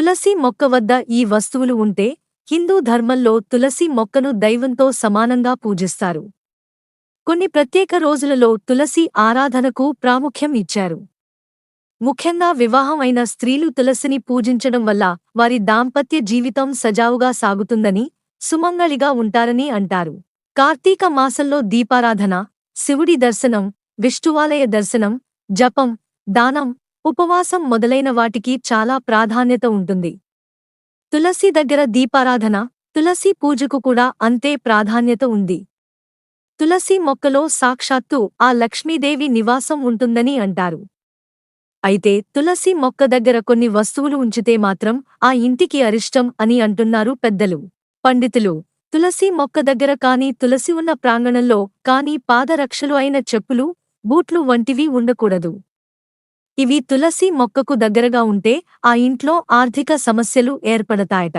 తులసి మొక్క వద్ద ఈ వస్తువులు ఉంటే హిందూ ధర్మంలో తులసి మొక్కను దైవంతో సమానంగా పూజిస్తారు. కొన్ని ప్రత్యేక రోజులలో తులసి ఆరాధనకు ప్రాముఖ్యం ఇచ్చారు. ముఖ్యంగా వివాహం అయిన స్త్రీలు తులసిని పూజించడం వల్ల వారి దాంపత్య జీవితం సజావుగా సాగుతుందని సుమంగళిగా ఉంటారని అంటారు. కార్తీక మాసంలో దీపారాధన శివుడి దర్శనం విష్ణువాలయ దర్శనం జపం దానం ఉపవాసం మొదలైన వాటికి చాలా ప్రాధాన్యత ఉంటుంది. తులసి దగ్గర దీపారాధన తులసి పూజకు కూడా అంతే ప్రాధాన్యత ఉంది. తులసి మొక్కలో సాక్షాత్తు ఆ లక్ష్మీదేవి నివాసం ఉంటుందని అంటారు. అయితే తులసి మొక్క దగ్గర కొన్ని వస్తువులు ఉంచితే మాత్రం ఆ ఇంటికి అరిష్టం అని అంటున్నారు పెద్దలు పండితులు. తులసి మొక్క దగ్గర కాని తులసి ఉన్న ప్రాంగణంలో కాని పాదరక్షలు అయిన చెప్పులు బూట్లు వంటివి ఉండకూడదు. ఇవి తులసి మొక్కకు దగ్గరగా ఉంటే ఆ ఇంట్లో ఆర్థిక సమస్యలు ఏర్పడతాయట.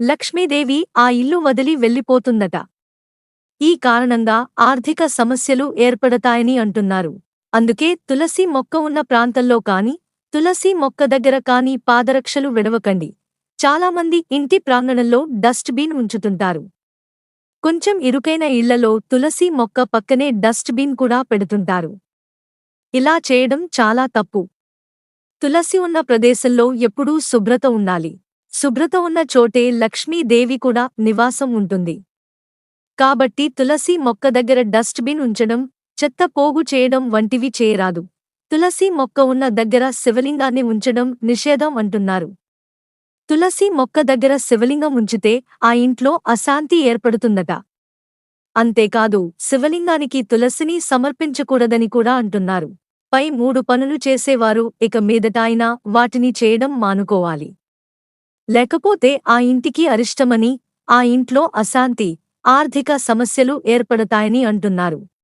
లక్ష్మీదేవి ఆ ఇల్లు వదిలి వెళ్ళిపోతుందట. ఈ కారణంగా ఆర్థిక సమస్యలు ఏర్పడతాయని అంటున్నారు. అందుకే తులసి మొక్క ఉన్న ప్రాంతంలో కాని తులసి మొక్క దగ్గర కాని పాదరక్షలు విడవకండి. చాలామంది ఇంటి ప్రాంగణంలో డస్ట్బిన్ ఉంచుతుంటారు. కొంచెం ఇరుకైన ఇళ్ళలో తులసి మొక్క పక్కనే డస్ట్బిన్ కూడా పెడుతుంటారు. ఇలా చేయడం చాలా తప్పు. తులసి ఉన్న ప్రదేశంలో ఎప్పుడూ శుభ్రత ఉండాలి. శుభ్రత ఉన్న చోటే లక్ష్మీదేవి కూడా నివాసం ఉంటుంది. కాబట్టి తులసి మొక్క దగ్గర డస్ట్బిన్ ఉంచడం చెత్త పోగు చేయడం వంటివి చేయరాదు. తులసి మొక్క ఉన్న దగ్గర శివలింగాన్ని ఉంచడం నిషేధం అంటున్నారు. తులసి మొక్క దగ్గర శివలింగం ఉంచితే ఆ ఇంట్లో అశాంతి ఏర్పడుతుందట. అంతేకాదు శివలింగానికి తులసిని సమర్పించకూడదని కూడా అంటున్నారు. పై మూడు పనులు చేసేవారు ఇక మీదటాయినా వాటిని చేయడం మానుకోవాలి. లేకపోతే ఆ ఇంటికి అరిష్టమని ఆ ఇంట్లో అశాంతి ఆర్థిక సమస్యలు ఏర్పడతాయని అంటున్నారు.